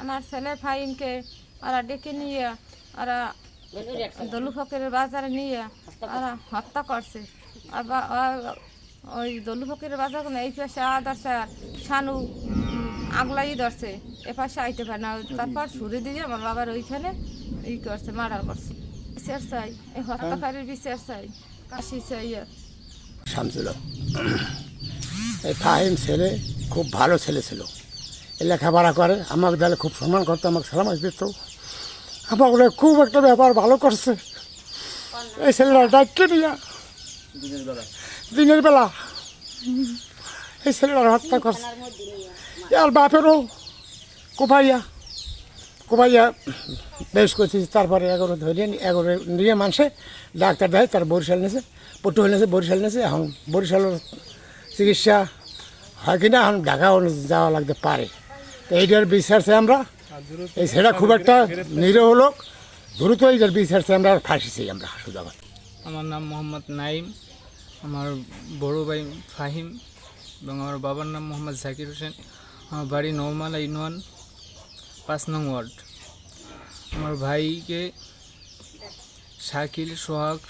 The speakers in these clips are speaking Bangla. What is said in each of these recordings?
আমার ছেলে ফাইনকে ওরা ডেকে নিয়ে ওরা দলু ফকিরের বাজারে নিয়ে ওরা হত্যা করছে। ওই দলু ফকিরের বাজার এই পাশে আ ধরছে আর শানু আগলাই ধরছে। এ পাশে আইতে পারে না। তারপর ছুরি দিয়ে আমার বাবার ওইখানে ই করছে, মার্ডার করছে। বিচার চাই এই হত্যাকারীর বিচার চাই কাশি চাই শামসুল এই ফাহিম ছেলে খুব ভালো ছেলে ছিল। লেখাপড়া করে আমাকে দিলে খুব সম্মান করতো আমাকে সালাম দিত। আমাকে খুব একটা ব্যাপার ভালো করছে। এই ছেলেরা ডাক্তার নিয়ে। দিনের বেলা। এই ছেলেরা হত্যা করছে। আর বাপেরও কোপাইয়া। কোপাইয়া বেশ করছি তারপরে এগারো ধরে এগারো নিয়ে মানুষে ডাক্তার দেয় তার বরিশাল নিয়েছে পটুয়াল নিয়েছে বরিশাল নিয়েছে। এখন বরিশালের চিকিৎসা হয় কিনা এখন ঢাকা যাওয়া লাগতে পারে। এইটার বিচারছে আমরা, এই সেটা খুব একটা নিরীহ লোক। দ্রুত এইটার বিচারছে আমরা ফাঁসিছি আমরা সুদাবাদ আমার নাম মোহাম্মদ নাইম, আমার বড় ভাই ফাহিম এবং আমার বাবার নাম মোহাম্মদ জাকির হোসেন। আমার বাড়ি নৌমালা ইউনিয়ন পাঁচ নং ওয়ার্ড। আমার ভাইকে শাকিল, সোহাগ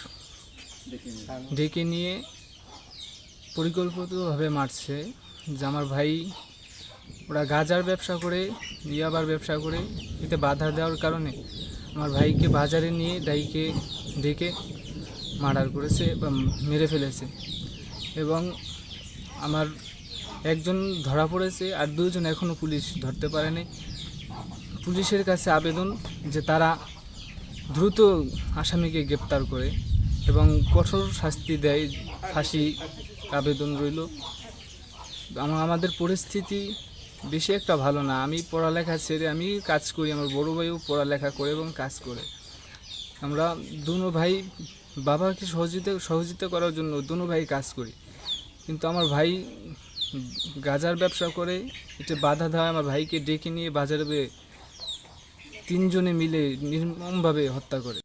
ডেকে নিয়ে পরিকল্পিতভাবে মারছে। যে আমার ভাই ওরা গাজার ব্যবসা করে, ইয়াবার ব্যবসা করে। এতে বাধা দেওয়ার কারণে আমার ভাইকে বাজারে নিয়ে ডাইকে ডেকে মার্ডার করেছে বা মেরে ফেলেছে। এবং আমার একজন ধরা পড়েছে আর দুজন এখনও পুলিশ ধরতে পারেনি। পুলিশের কাছে আবেদন যে তারা দ্রুত আসামিকে গ্রেপ্তার করে এবং কঠোর শাস্তি দেয় ফাঁসি আবেদন রইল। আমাদের পরিস্থিতি বেশি একটা ভালো না। আমি পড়ালেখা ছেড়ে আমি কাজ করি, আমার বড় ভাইও পড়ালেখা করে এবং কাজ করে। আমরা দুনো ভাই, বাবাকে সহযোগিতা সহযোগিতা করার জন্য দুনো ভাই কাজ করি। কিন্তু আমার ভাই গাজার ব্যবসা করে, এটা বাধা দেওয়া আমার ভাইকে ডেকে নিয়ে বাজারে তিনজনে মিলে নির্মমভাবে হত্যা করে।